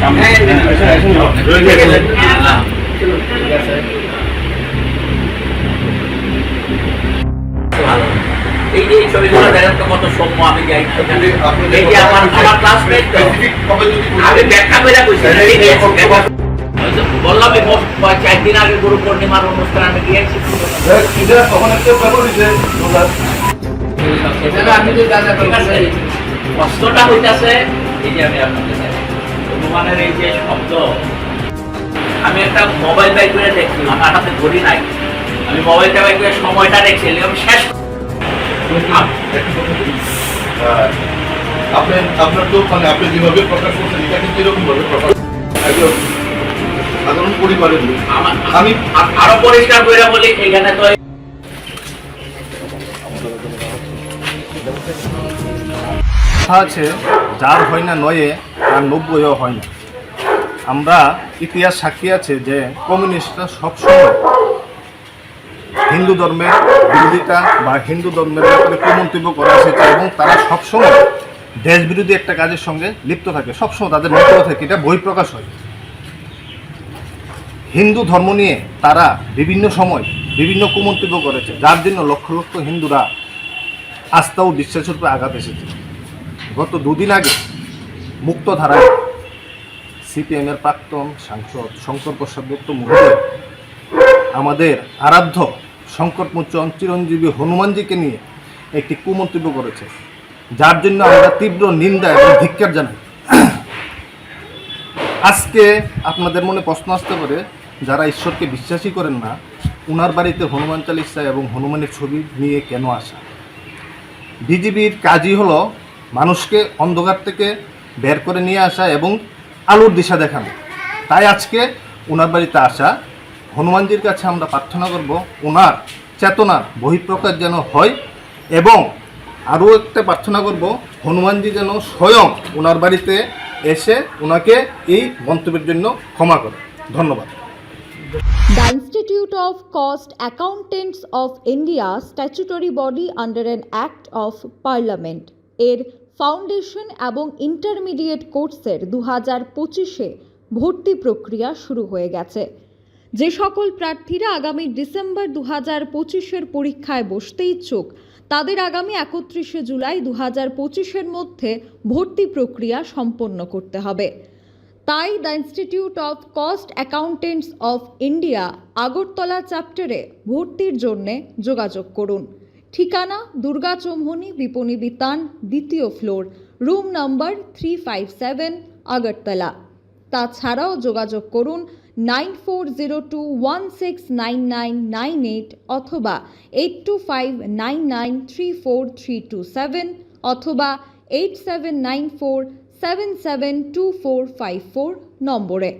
সামনে ভালো। এই যে এই ছবিগুলো দেখেন তো কত সৌম্য আমি যাই। এই যে আমার আমার ক্লাসমেট আমি ব্যাখ্যা করে কইছি এই যে ওই যে বললাম চার দিন আগে গুরু পূর্ণিমার অনুষ্ঠান আমি গিয়েছি কষ্টটা হইতাছে এই যে আমি আপনাদের হনুমানের এই যে শব্দ আমি একটা মোবাইল বাই করে দেখছি আমার হাতে ঘড়ি নাই। আমি মোবাইলটা বাই করে সময়টা দেখছি আমি শেষ আপনি আপনার তো মানে আপনি যেভাবে প্রকাশ করছেন এটা কিন্তু এরকম ভাবে প্রকাশ সাধারণ পরিবারের লোক। আমি আমি আরও পরিষ্কার করে বলি এখানে তো কথা আছে, যার হয় না নয়ে, তার নব্বইও হয় না। আমরা ইতিহাস সাক্ষী আছে যে কমিউনিস্টরা সবসময় হিন্দু ধর্মের বিরোধিতা বা হিন্দু ধর্মের ব্যাপারে কুমন্তব্য করে এসেছে এবং তারা সবসময় দেশ বিরোধী একটা কাজের সঙ্গে লিপ্ত থাকে, সবসময় তাদের মন্তব্য থেকে, এটা বহিঃপ্রকাশ হয়। হিন্দু ধর্ম নিয়ে তারা বিভিন্ন সময় বিভিন্ন কুমন্তব্য করেছে, যার জন্য লক্ষ লক্ষ হিন্দুরা আস্থা ও বিশ্বাসের উপরে আঘাত এসেছে। গত দুদিন আগে মুক্তধারায় সিপিএমের প্রাক্তন সাংসদ শঙ্কর প্রসাদ দত্ত মহোদয় আমাদের আরাধ্য শঙ্কর মোচন চিরঞ্জীবী হনুমানজিকে নিয়ে একটি কুমন্তব্য করেছে। যার জন্য আমরা তীব্র নিন্দা এবং ধিক্কার জানাই। আজকে আপনাদের মনে প্রশ্ন আসতে পারে, যারা ঈশ্বরকে বিশ্বাসই করেন না, উনার বাড়িতে হনুমান চালিসা এবং হনুমানের ছবি নিয়ে কেন আসা? বিজিবির কাজই হলো মানুষকে অন্ধকার থেকে বের করে নিয়ে আসা এবং আলোর দিশা দেখানো। তাই আজকে ওনার বাড়িতে আসা হনুমানজির কাছে আমরা প্রার্থনা করব ওনার চেতনার বহিঃপ্রকাশ যেন হয় এবং আরও একটা প্রার্থনা করব, হনুমানজি যেন স্বয়ং ওনার বাড়িতে এসে ওনাকে এই মন্তব্যের জন্য ক্ষমা করে। ধন্যবাদ। The Institute of Cost Accountants of India statutory body under an Act of Parliament. এর ফাউন্ডেশন এবং ইন্টারমিডিয়েট কোর্সের দু হাজার পঁচিশে ভর্তি প্রক্রিয়া শুরু হয়ে গেছে। যে সকল প্রার্থীরা আগামী ডিসেম্বর দু হাজার পঁচিশের পরীক্ষায় বসতে ইচ্ছুক, তাদের আগামী একত্রিশে জুলাই দু হাজার পঁচিশের মধ্যে ভর্তি প্রক্রিয়া সম্পন্ন করতে হবে। তাই the institute of cost accountants of India Agartala চ্যাপ্টারে ভর্তির জন্যে যোগাযোগ করুন। ঠিকানা দুর্গা বিপণী বিতান, দ্বিতীয় floor, room number three five seven, Agartala. তাছাড়াও যোগাযোগ করুন nine four zero two one six nine nine nine eight অথবা eight two five nine nine three four three two seven অথবা eight seven nine four seven seven two four five four নম্বরে।